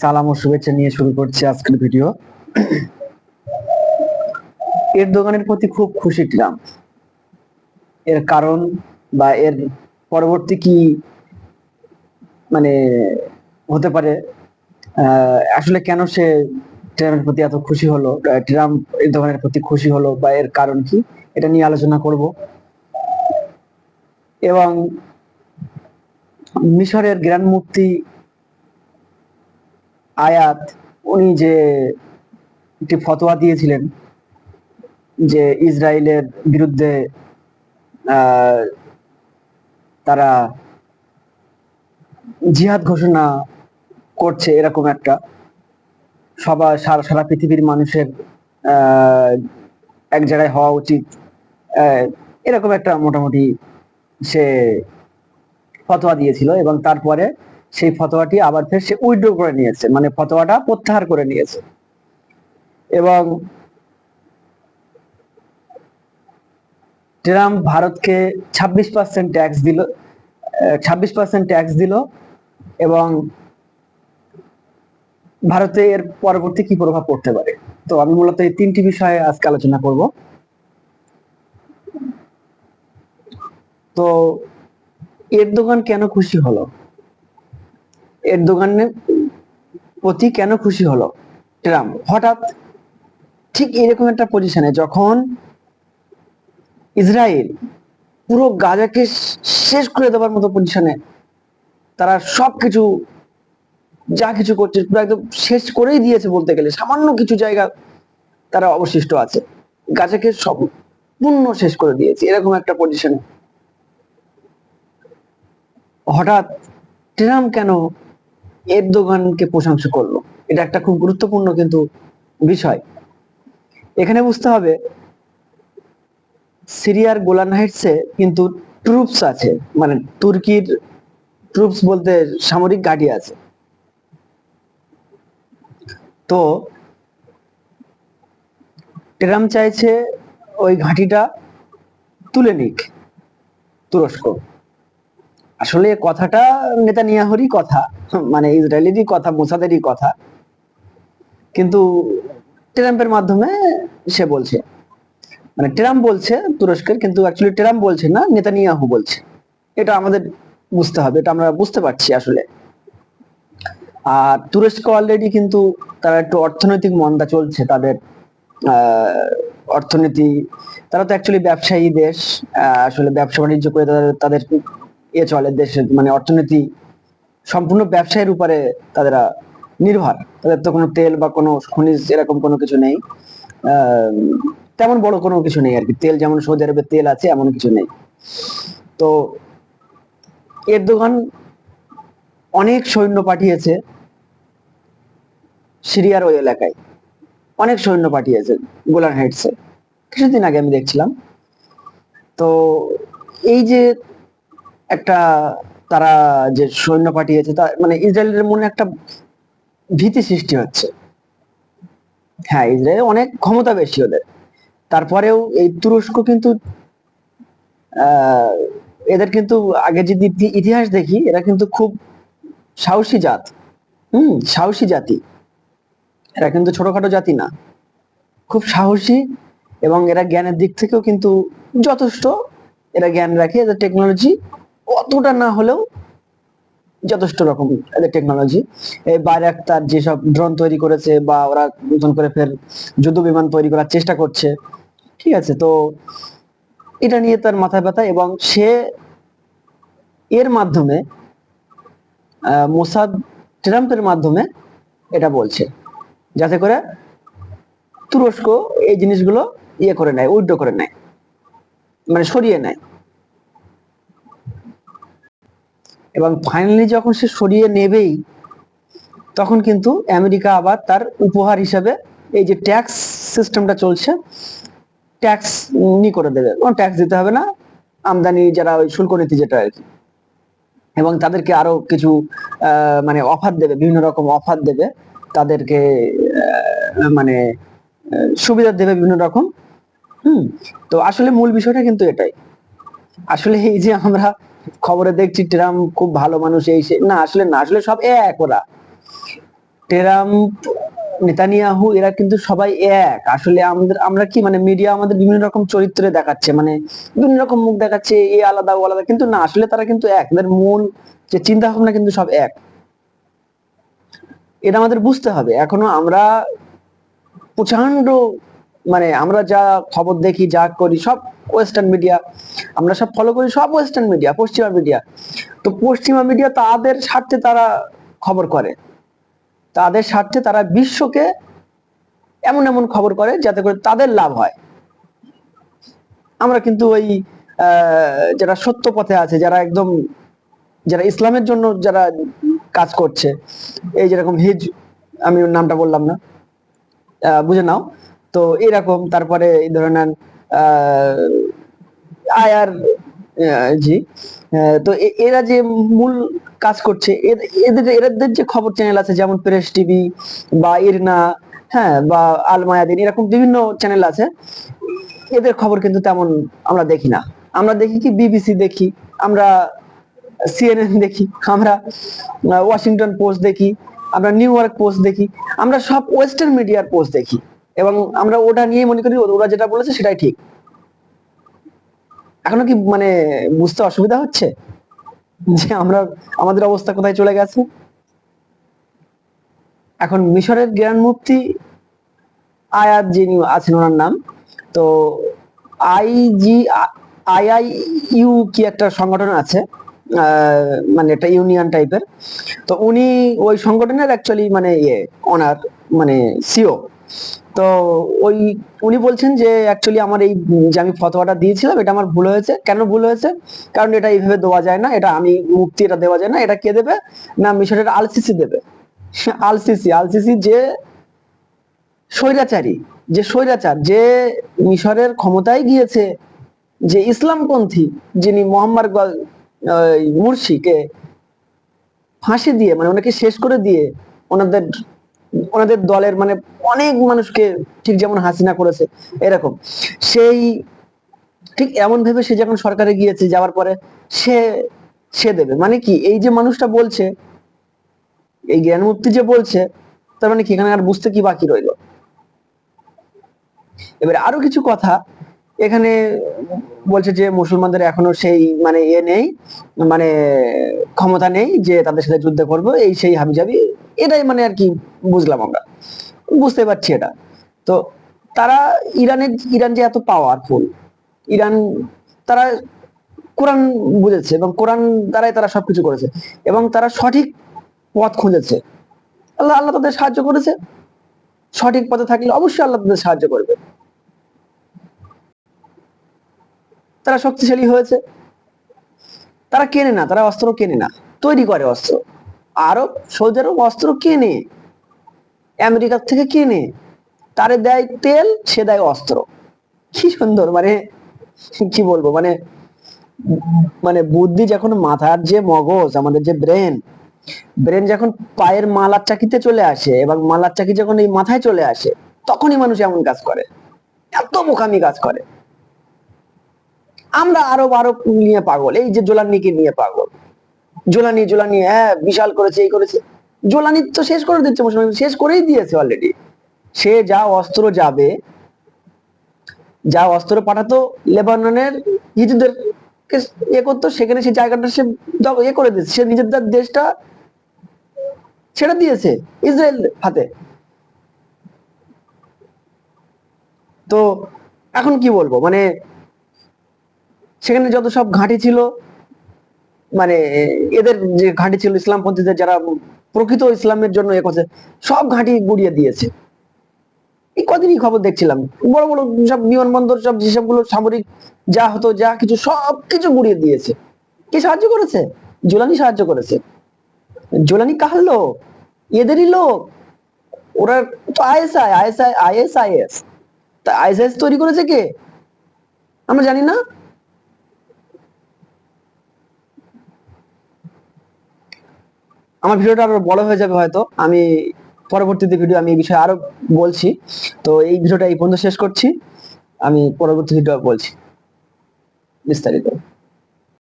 সালাম ও শুভেচ্ছা নিয়ে শুরু করছি আজকের ভিডিও। এর দোকানের প্রতি খুব খুশি ট্রাম্প এর কারণ বা এর পরবর্তী কি মানে হতে পারে আসলে কেন সে ট্রাম্পের প্রতি এত খুশি হলো ট্রাম্প এর দোকানের প্রতি খুশি হলো, বা এর কারণ কি, এটা নিয়ে আলোচনা করব। এবং মিশরের গ্র্যান্ড মুফতি আয়াত, উনি যে একটি ফতোয়া দিয়েছিলেন যে ইসরায়েলের বিরুদ্ধে তারা জিহাদ ঘোষণা করছে এরকম একটা সবার সারা সারা পৃথিবীর মানুষের এক জায়গায় হওয়া উচিত। এরকম একটা মোটামুটি সে ফতোয়া দিয়েছিল এবং তারপরে সেই ফতোয়াটি আবার ফের সে উইথড্র করে নিয়েছে মানে ফতোয়াটা প্রত্যাহার করে নিয়েছে। এবং ট্রাম্প ভারতকে ছাব্বিশ পার্সেন্ট ট্যাক্স দিল ছাব্বিশ পার্সেন্ট ট্যাক্স দিল এবং ভারতে এর পরবর্তী কি প্রভাব পড়তে পারে? তো আমি মূলত এই তিনটি বিষয়ে আজকে আলোচনা করব। তো এর দোকান কেন খুশি হলো? এর দোকানের প্রতি কেন খুশি হলো? ট্রাম্প হঠাৎ ঠিক এরকম একটা পজিশনে যখন ইসরায়েল পুরো গাজাকে শেষ করে দেওয়ার মতো পজিশনে তারা সবকিছু, যা কিছু করছে পুরো একদম শেষ করেই দিয়েছে বলতে গেলে, সামান্য কিছু জায়গা তারা অবশিষ্ট আছে। গাজাকে সব সম্পূর্ণ শেষ করে দিয়েছে, এরকম একটা পজিশনে হঠাৎ ট্রাম্প কেন এরদোগানকে প্রশংসা করল। এটা একটা খুব গুরুত্বপূর্ণ কিন্তু বিষয়। এখানে বুঝতে হবে, সিরিয়ার গোলান হাইটসে কিন্তু ট্রুপস আছে। মানে তুর্কির ট্রুপস বলতে সামরিক ঘাঁটি আছে। তো ট্রাম্প চাইছে ওই ঘাঁটিটা তুলে নিক তুরস্ক। আসলে কথাটা নেতানিয়াহুরই কথা। মানে ইসরায়েলেরই কথা, মোসাদেরই কথা। কিন্তু ট্রাম্পের মাধ্যমে সে বলছে। মানে ট্রাম্প বলছে তুরস্কের, কিন্তু অ্যাকচুয়ালি ট্রাম্প বলছে না, নেতানিয়াহু বলছে। এটা আমাদের বুঝতে হবে, এটা আমরা বুঝতে পারছি আসলে। আর তুরস্ক অলরেডি কিন্তু তারা একটু অর্থনৈতিক মন্দা চলছে, তাদের অর্থনীতি। তারা তো অ্যাকচুয়ালি ব্যবসায়ী দেশ আসলে ব্যবসা বাণিজ্য করে তাদের তাদের এ চলে দেশের মানে অর্থনীতি সম্পূর্ণ ব্যবসায়ের উপরে তাদের নির্ভর। তাদের তো কোনো তেল বা কোনো খনিজ এরকম কোনো কিছু নেই। তেমন বড় কোনো কিছু নেই আর কি তেল যেমন সৌদি আরবে তেল আছে, এমন কিছু নেই। তো এরদোগান অনেক সৈন্য পাঠিয়েছে সিরিয়ার ওই এলাকায়। অনেক সৈন্য পাঠিয়েছে গোলান হাইটসে। কিছুদিন আগে আমি দেখছিলাম। তো এই যে একটা তারা যে সৈন্য পাঠিয়েছে, তা মানে ইসরায়েলের মনে একটা ভীতি সৃষ্টি হচ্ছে। হ্যাঁ ইসরায়েল অনেক ক্ষমতা বেশি ওদের। তারপরেও এই তুরস্ক কিন্তু এদের কিন্তু আগে যদি ইতিহাস দেখি, এরা কিন্তু খুব সাহসী জাত। হুম, সাহসী জাতি। এরা কিন্তু ছোটখাটো জাতি না। খুব সাহসী এবং এরা জ্ঞানের দিক থেকেও কিন্তু যথেষ্ট। এরা জ্ঞান রাখে, এদের টেকনোলজি অতটা না হলেও যথেষ্ট রকম এদের টেকনোলজি এই বাইরাক্তার যেসব ড্রোন তৈরি করেছে বা ওরা নতুন করে ফের যুদ্ধ বিমান তৈরি করার চেষ্টা করছে, ঠিক আছে? তো এটা নিয়ে তার মাথা ব্যথা এবং সে এর মাধ্যমে মোসাদ ট্রাম্পের মাধ্যমে এটা বলছে। যাতে করে তুরস্ক এই জিনিসগুলো ইয়ে করে নেয়, উইড্রো করে নেয়। মানে সরিয়ে নেয়। এবং ফাইনালি যখন সে সরিয়ে নেবেই, তখন কিন্তু আমেরিকা আবার তার উপহার হিসাবে এই যে ট্যাক্স সিস্টেমটা চলছে ট্যাক্স নি করে দেবে। কোনো ট্যাক্স দিতে হবে না, আমদানি যারা ওই শুল্ক নীতি যেটা আর কি। এবং তাদেরকে আরও কিছু মানে অফার দেবে, বিভিন্ন রকম অফার দেবে। তাদেরকে মানে সুবিধা দেবে বিভিন্ন রকম। হুম, তো আসলে মূল বিষয়টা কিন্তু এটাই। আসলে এই যে আমরা খবরে দেখছি ট্রাম্প খুব ভালো মানুষ, এই সে না, আসলে না, আসলে সব এক ওরা। ট্রাম্প, নেতানিয়াহু, এরা কিন্তু সবাই এক। আসলে আমাদের আমরা কি মানে মিডিয়া আমাদের বিভিন্ন রকম চরিত্রে দেখাচ্ছে মানে বিভিন্ন রকম মুখ দেখাচ্ছে, এ আলাদা, ও আলাদা, কিন্তু না, আসলে তারা কিন্তু এক। এদের মূল যে চিন্তা ভাবনা কিন্তু সব এক। এটা আমাদের বুঝতে হবে। এখনও আমরা প্রচণ্ড মানে আমরা যা খবর দেখি, যা করি, সব ওয়েস্টার্ন মিডিয়া আমরা সব ফলো করি সব ওয়েস্টার্ন মিডিয়া পশ্চিমা মিডিয়া তো পশ্চিমা মিডিয়া তাদের স্বার্থে তারা খবর করে। তাদের স্বার্থে তারা বিশ্বকে এমন এমন খবর করে যাতে করে তাদের লাভ হয়। আমরা কিন্তু ওই যারা সত্য পথে আছে, যারা একদম, যারা ইসলামের জন্য যারা কাজ করছে, এই যেরকম হিজ, আমি নামটা বললাম না বুঝে নাও। তো এরকম, তারপরে এই ধরনের আয়ার জি। তো এরা যে মূল কাজ করছে এদের এদের যে খবর চ্যানেল আছে, যেমন প্রেস টিভি বা ইরনা হ্যাঁ বা আল মায়াদিন এরকম বিভিন্ন চ্যানেল আছে, এদের খবর কিন্তু তেমন আমরা দেখি না। আমরা দেখি কি বিবিসি দেখি, আমরা সিএনএন দেখি, আমরা ওয়াশিংটন পোস্ট দেখি, আমরা নিউ ইয়র্ক পোস্ট দেখি, আমরা সব ওয়েস্টার্ন মিডিয়ার পোস্ট দেখি। এবং আমরা ওটা নিয়ে মনে করি, ওরা যেটা বলেছে সেটাই ঠিক। এখনও কি মানে বুঝতে অসুবিধা হচ্ছে? যে আমরা, আমাদের অবস্থা কোথায় চলে গেছে? এখন মিশরের জ্ঞান মুফতি আয়াত যিনি আছেন ওনার নাম, তো আইজি আইআই ইউ কি একটা সংগঠন আছে মানে একটা ইউনিয়ন টাইপের, তো উনি ওই সংগঠনের অ্যাকচুয়ালি মানে ইয়ে ওনার মানে সিও। তো ওই উনি বলছেন যে অ্যাকচুয়ালি আমার এই, যে আমি ফতোয়াটা দিয়েছিলাম, এটা আমার ভুল হয়েছে। কেন ভুল হয়েছে? কারণ এটা এইভাবে দেওয়া যায় না, এটা আমি মুক্তি এটা দেওয়া যায় না। এটা কে দেবে? না, মিশরের আলসিসি দেবে। আলসিসি আলসিসি যে স্বৈরাচারী, যে স্বৈরাচার, যে মিশরের ক্ষমতায় গিয়েছে, যে ইসলামপন্থী, যিনি মোহাম্মদ মুর্শিকে ফাঁসি দিয়ে মানে ওনাকে শেষ করে দিয়ে ওনাদের ওনাদের দলের মানে অনেক মানুষকে ঠিক যেমন হাসিনা করেছে, এরকম। সেই ঠিক এমন ভেবে সে যখন সরকারে গিয়েছে, যাওয়ার পরে সে সে দেবে। মানে কি, এই যে মানুষটা বলছে, এই জ্ঞানমূর্তি যে বলছে, তার মানে কি, এখানে আর বুঝতে কি বাকি রইল? এবার আরও কিছু কথা, এখানে বলছে যে মুসলমানদের এখনও সেই মানে এ নেই মানে ক্ষমতা নেই যে তাদের সাথে যুদ্ধ করব, এই সেই হাবিজাবি, এটাই মানে আর কি বুঝলাম আমরা। বুঝতে পারছি এটা। তো তারা ইরানের, ইরান যে এত পাওয়ারফুল ইরান তারা কোরআন বুঝেছে এবং কোরআন দ্বারাই তারা সবকিছু করেছে এবং তারা সঠিক পথ খুঁজেছে। আল্লাহ আল্লাহ তাদের সাহায্য করেছে। সঠিক পথে থাকলে অবশ্যই আল্লাহ তাদের সাহায্য করবে। তারা শক্তিশালী হয়েছে। তারা কেনে না, তারা অস্ত্র কেনে না। তৈরি করে অস্ত্র। আরব সৌদি আরব অস্ত্র কেনে। আমেরিকার থেকে কেনে, তারে দেয় তেল, সে দেয় অস্ত্র। কি সুন্দর মানে কি বলব মানে মানে বুদ্ধি যখন মাথার যে মগজ, আমাদের যে ব্রেন ব্রেন যখন পায়ের মালার চাকিতে চলে আসে, এবং মালার চাকি যখন এই মাথায় চলে আসে, তখনই মানুষ এমন কাজ করে, এত বোকামি কাজ করে। আমরা আরব আরব নিয়ে পাগল, এই যে জোলানিকে নিয়ে পাগল। জোলানি জোলানি হ্যাঁ বিশাল করেছে, এই করেছে। জোলানি তো শেষ করে দিচ্ছে মুসলমান শেষ করেই দিয়েছে অলরেডি সে যা অস্ত্র যাবে, যা অস্ত্র পাঠাতো লেবাননের হিজুদের ইয়ে করতো, সেখানে সে জায়গাটা সে ইয়ে করে দিয়েছে। সে নিজের দেশটা ছেড়ে দিয়েছে ইসরায়েল হাতে। তো এখন কি বলব? মানে সেখানে যত সব ঘাঁটি ছিল মানে এদের যে ঘাঁটি ছিল ইসলামপন্থীদের যারা প্রকৃত ইসলামের জন্য এ করছে সব ঘাঁটি গুড়িয়ে দিয়েছে। এই কদিনই খবর দেখছিলাম। বড় বড় সব বিমানবন্দর, সব যেসবগুলো সামরিক যা হতো, যা কিছু, সব কিছু গুড়িয়ে দিয়েছে। কে সাহায্য করেছে? জোলানি সাহায্য করেছে। জোলানি কাহার লোক? এদেরই লোক। ওরা তো আইএসআই আইএসআই, আইএসআইএস। তা আইএসআইএস তৈরি করেছে কে? আমরা জানি না। আমার ভিডিওটা আরও বড় হয়ে যাবে হয়তো। আমি পরবর্তীতে ভিডিও আমি এই বিষয়ে আরও বলছি। তো এই ভিডিওটা এই পর্যন্ত শেষ করছি। আমি পরবর্তী ভিডিও বলছি। বিস্তারিত।